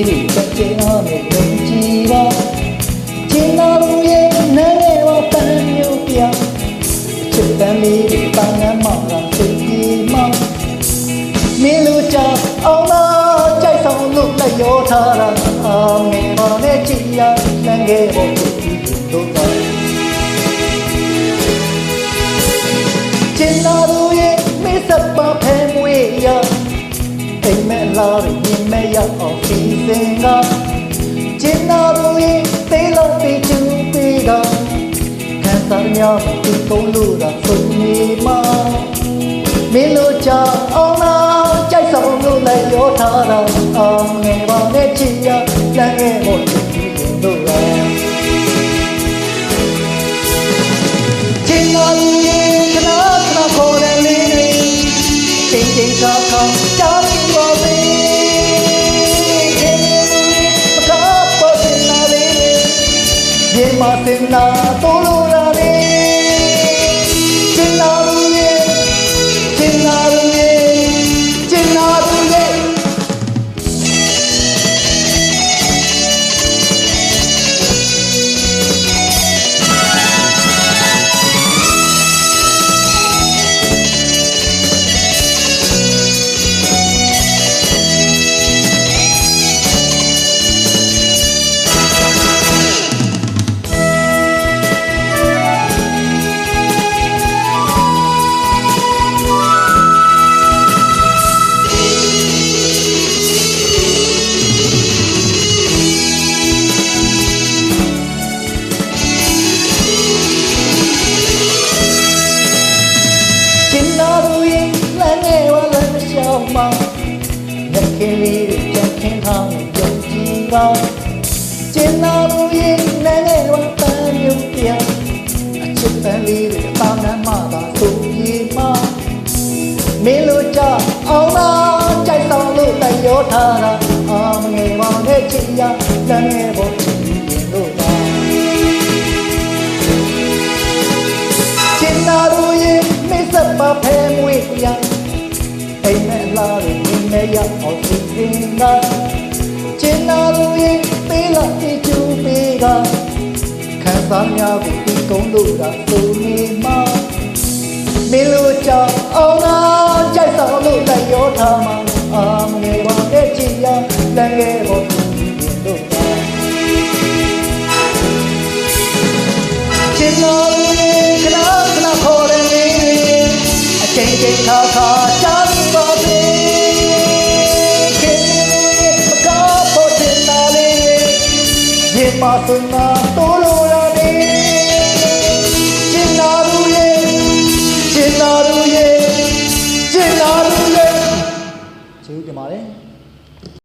길이 걷지 않을 건지라 지나루에 내와 반려비야 주담이 방에 먹은 쓰기만 밀루자 엄마 자이성 룩라 요타라 아메만의 지야 난게 먹고 도다 지나루에 미사빠 배무이야ိမ်မဲ့လာရင်မြင်မဲ့ ရအောင်စီစဉ်ကကျင်လာလို့ရဲ့သေးလို့သေးချူသေးကခံစားရမှာသူသုံးလို့တာသုံးနေမှာမင်းတို့ချအောင်လားကြိုက်ဆောင်လို့လည်းရောထားတာအောင်ငယ်ပါနဲ့ချစ်ရလမ်းငယ်ဖို့ချစ်ပြီးတို့ ရေမ ကြည်ပါကျင်နာလူရဲ့လမ်းငယ်ဝတန်မြုပ်ပြအချစ်ပန်းလေးတွေအသားနမ်းမှသာဆိုပြေမှာမင်းတို့ကြအောင်လားကြိုက်ဆောင်လို့လည်းရောထားတာအာမငယ်ပါနဲ့ချစ်ရလမ်းငယ်ပေါ်ချစ်ရင်တို့ပါကျင်နာလူရဲ့မိတ်ဆက်ပါဖဲမွေးရအိမ်မဲ့လာရင်မြင်မဲ့ရအောင်စီစဉ်ကကျင်နာလူရဲ့ပေးလာတဲ့ချူပေးက ခံစားများကိုဒီကုန်းလို့တာသူနေမှာမင်းတို့ကြောင့်အောင်လားကြိုက်ဆောင်လို့တိုက်ရောထားမှာအာမငယ်ပါတဲ့ချစ်ရလမ်းငယ်ပေါ်သူရင်တို့ပါကျင်တော်လေးခဏခဏခေါ်တယ်လေအချိန်ချင်းခါခါကြား pasna tolorade chinaruye chinaruye chinaruye ကျေးဇူးတင်ပါတယ်